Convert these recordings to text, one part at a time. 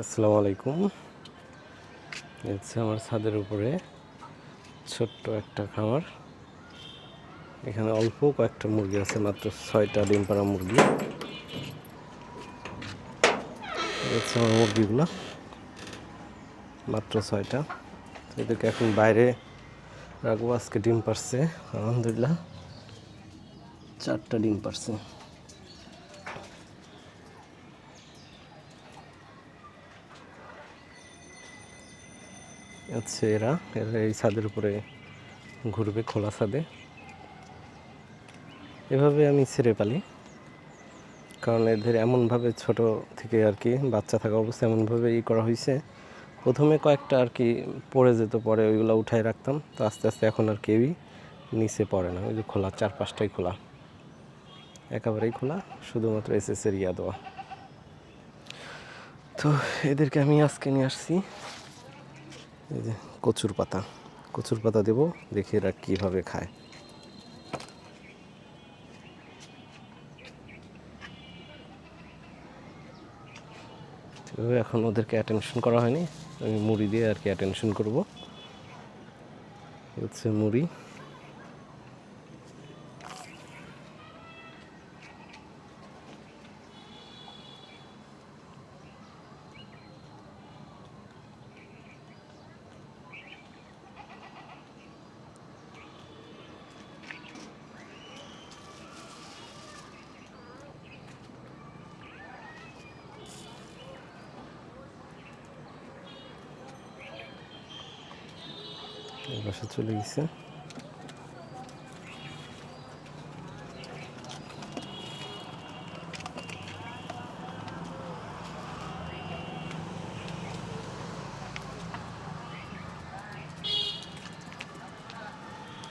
আসসালামু আলাইকুম। হচ্ছে আমার ছাদের উপরে ছোট্ট একটা খামার। এখানে অল্প কয়েকটা মুরগি আছে, মাত্র ছয়টা ডিম পাড়া মুরগি। হচ্ছে আমার মুরগিগুলো, মাত্র ছয়টা। এদেরকে এখন বাইরে রাখব, আজকে ডিম পারছে আলহামদুলিল্লাহ। চারটা ডিম পারছে হচ্ছে এরা। এরা এই ছাদের উপরে ঘুরবে, খোলা ছাদে। এভাবে আমি ছেড়ে পালি। কারণ এদের এমনভাবে ছোট থেকে আর কি, বাচ্চা থাকা অবস্থায় এমনভাবে ই করা হয়েছে প্রথমে কয়েকটা আর কি পড়ে যেত, পরে ওইগুলো উঠায় রাখতাম। তো আস্তে আস্তে এখন আর কেউই নিচে পড়ে না। ওই যে খোলা চার পাঁচটাই খোলা। একেবারেই খোলা, শুধুমাত্র এসএস এর ইয়া দেওয়া তো এদেরকে আমি আজকে নিয়ে আসছি। এই যে কচুর পাতা। কচুর পাতা দেব, দেখি এরা কীভাবে খায়। এখন ওদেরকে অ্যাটেনশন করা হয়নি। আমি মুড়ি দিয়ে আর কি অ্যাটেনশন করব। হচ্ছে মুড়ি। পাশে চলে গেছে।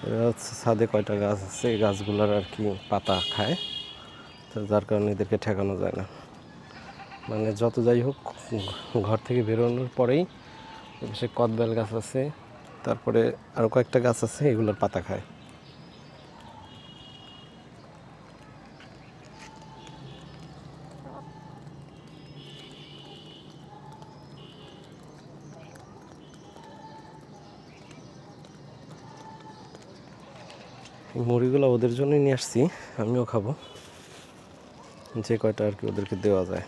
এরা হচ্ছে ছাদে কয়টা গাছ আছে, এই গাছগুলোর আর কি পাতা খায়। তো যার কারণে এদেরকে ঠেকানো যায় না। মানে যত যাই হোক, ঘর থেকে বেরোনোর পরেই সে কদবেল গাছ আছে তারপরে আরও কয়েকটা গাছ আছে, এগুলোর পাতা খায়। মুড়িগুলো ওদের জন্যই নিয়ে আসছি, আমিও খাব। যে কয়টা আর কি ওদেরকে দেওয়া যায়।